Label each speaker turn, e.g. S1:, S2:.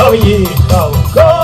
S1: Oh yeah, go, go.